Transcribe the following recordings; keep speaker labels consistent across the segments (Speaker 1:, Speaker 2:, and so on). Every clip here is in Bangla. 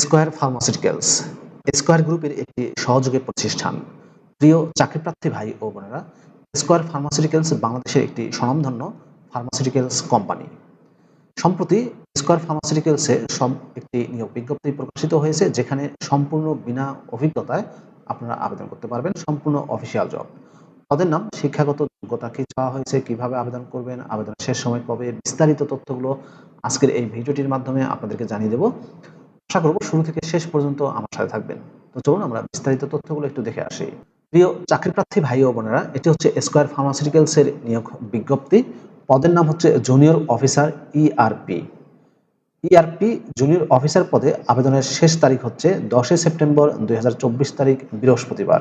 Speaker 1: স্কোয়ার ফার্মাসিউটিক্যালস স্কোয়ার গ্রুপের একটি সহযোগী প্রতিষ্ঠান। প্রিয় চাকরিপ্রার্থী ভাই ও বোনেরা স্কোয়ার ফার্মাসিউটিক্যালস বাংলাদেশের একটি স্বনামধন্য ফার্মাসিউটিক্যালস কোম্পানি সম্প্রতি স্কোয়ার ফার্মাসিউটিক্যালসে সব একটি নিয়োগ বিজ্ঞপ্তি প্রকাশিত হয়েছে, যেখানে সম্পূর্ণ বিনা অভিজ্ঞতায় আপনারা আবেদন করতে পারবেন, সম্পূর্ণ অফিসিয়াল জব পদের নাম, শিক্ষাগত যোগ্যতা কি চাওয়া হয়েছে, কীভাবে আবেদন করবেন আবেদন শেষ সময় কবে, বিস্তারিত তথ্যগুলো আজকের এই ভিডিওটির মাধ্যমে আপনাদেরকে জানিয়ে দেবো। আশা করব শুরু থেকে শেষ পর্যন্ত আমার সাথে থাকবেন। তো চলুন আমরা বিস্তারিত তথ্যগুলো একটু দেখে আসি। প্রিয় চাকরিপ্রার্থী ভাই ও বোনেরা, এটি হচ্ছে স্কোয়ার ফার্মাসিউটিক্যালসের নিয়োগ বিজ্ঞপ্তি। পদের নাম হচ্ছে junior officer ERP ERP junior officer পদে আবেদনের শেষ তারিখ হচ্ছে দশই সেপ্টেম্বর দুই হাজার চব্বিশ তারিখ, বৃহস্পতিবার।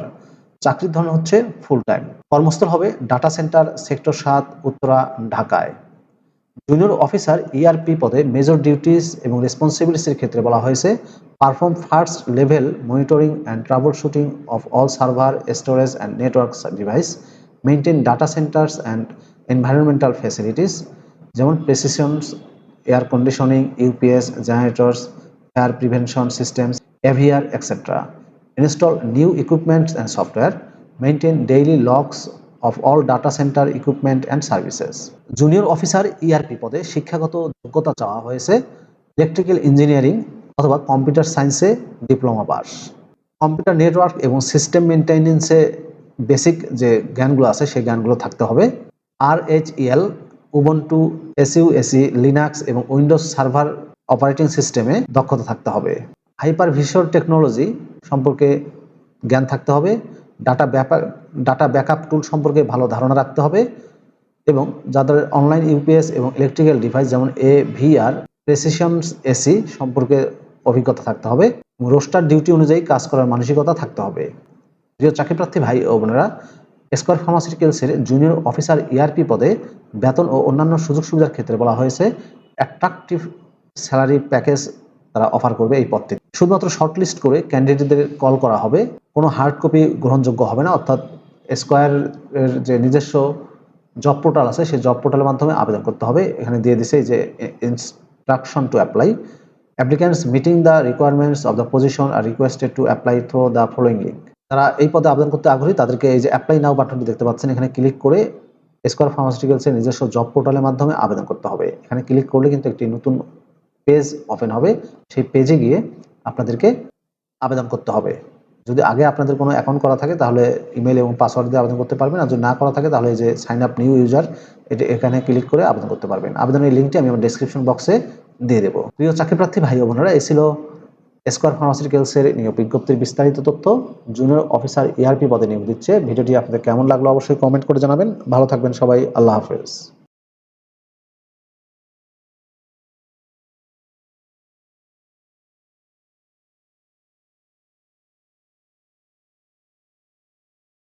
Speaker 1: চাকরির ধরন হচ্ছে ফুল টাইম কর্মস্থল হবে ডাটা সেন্টার সেক্টর সাত, উত্তরা, ঢাকায়। জুনিয়র অফিসার ইআরপি পদে মেজর ডিউটিস এবং রেসপন্সিবিলিটিসের ক্ষেত্রে বলা হয়েছে perform first level monitoring and trouble shooting of all server storage and network device maintain data centers and environmental facilities যেমন precisions air conditioning UPS generators fire prevention systems AVR etcetera install new equipments and software maintain daily logs of all data center equipment and services junior officer ERP পদে শিক্ষাগত যোগ্যতা চাওয়া হয়েছে ইলেকট্রিক্যাল ইঞ্জিনিয়ারিং অথবা কম্পিউটার সায়েন্সে ডিপ্লোমা পাস। কম্পিউটার নেটওয়ার্ক এবং সিস্টেম মেনটেন্যান্সে বেসিক যে জ্ঞানগুলো আছে, সেই জ্ঞানগুলো থাকতে হবে। R H E L Ubuntu SUSE Linux এবং উইন্ডোজ সার্ভার অপারেটিং সিস্টেমে দক্ষতা থাকতে হবে। হাইপার ভিশুয়াল টেকনোলজি সম্পর্কে জ্ঞান থাকতে হবে। ডাটা ব্যাপার ডাটা ব্যাকআপ টুল সম্পর্কে ভালো ধারণা রাখতে হবে এবং যাদের অনলাইন ইউপিএস এবং ইলেকট্রিক্যাল ডিভাইস যেমন এ ভিআর প্রেসিশন এসি সম্পর্কে অভিজ্ঞতা থাকতে হবে রোস্টার ডিউটি অনুযায়ী কাজ করার মানসিকতা থাকতে হবে। প্রিয় চাকরি প্রার্থী ভাই ও বোনেরা স্কোয়ার ফার্মাসিউটিক্যালসের জুনিয়র অফিসার ইআরপি পদে বেতন ও অন্যান্য সুযোগ সুবিধার ক্ষেত্রে বলা হয়েছে অ্যাট্রাকটিভ স্যালারি প্যাকেজ তারা অফার করবে এই পদ থেকে। শুধুমাত্র শর্টলিস্ট করে ক্যান্ডিডেটদের কল করা হবে, কোনো হার্ড কপি গ্রহণযোগ্য হবে না, অর্থাৎ স্কোয়ার এর যে নিজস্ব জব পোর্টাল আছে, সেই জব পোর্টালের মাধ্যমে আবেদন করতে হবে। এখানে দিয়ে দিছে যে instruction to apply applicants meeting the requirements of the position are requested to apply through the following link তারা এই পদে আবেদন করতে আগ্রহী, তাদেরকে এই যে অ্যাপ্লাই নাও বাটনটি দেখতে পাচ্ছেন, এখানে ক্লিক করে স্কোয়ার ফার্মাসিউটিক্যালসের নিজস্ব জব পোর্টালের মাধ্যমে আবেদন করতে হবে। এখানে ক্লিক করলে কিন্তু একটি নতুন পেজ ওপেন হবে, সেই পেজে গিয়ে আপনাদেরকে আবেদন করতে হবে। যদি আগে আপনাদের কোনো অ্যাকাউন্ট করা থাকে, তাহলে ইমেল এবং পাসওয়ার্ড দিয়ে আবেদন করতে পারবেন। আর যদি না করা থাকে, তাহলে যে সাইন আপ নিউ ইউজার এটা এখানে ক্লিক করে আবেদন করতে পারবেন। আবেদনের লিঙ্কটি আমি আমার ডিসক্রিপশন বক্সে দিয়ে দেবো। প্রিয় চাকরিপ্রার্থী ভাই ও বোনেরা, এই ছিল স্কোয়ার ফার্মাসিউটিক্যালসের নিয়োগ বিজ্ঞপ্তির বিস্তারিত তথ্য। জুনিয়র অফিসার ইআরপি পদে নিয়োগ দিচ্ছে। ভিডিওটি আপনাদের কেমন লাগল অবশ্যই কমেন্ট করে জানাবেন। ভালো থাকবেন সবাই। আল্লাহ হাফেজ।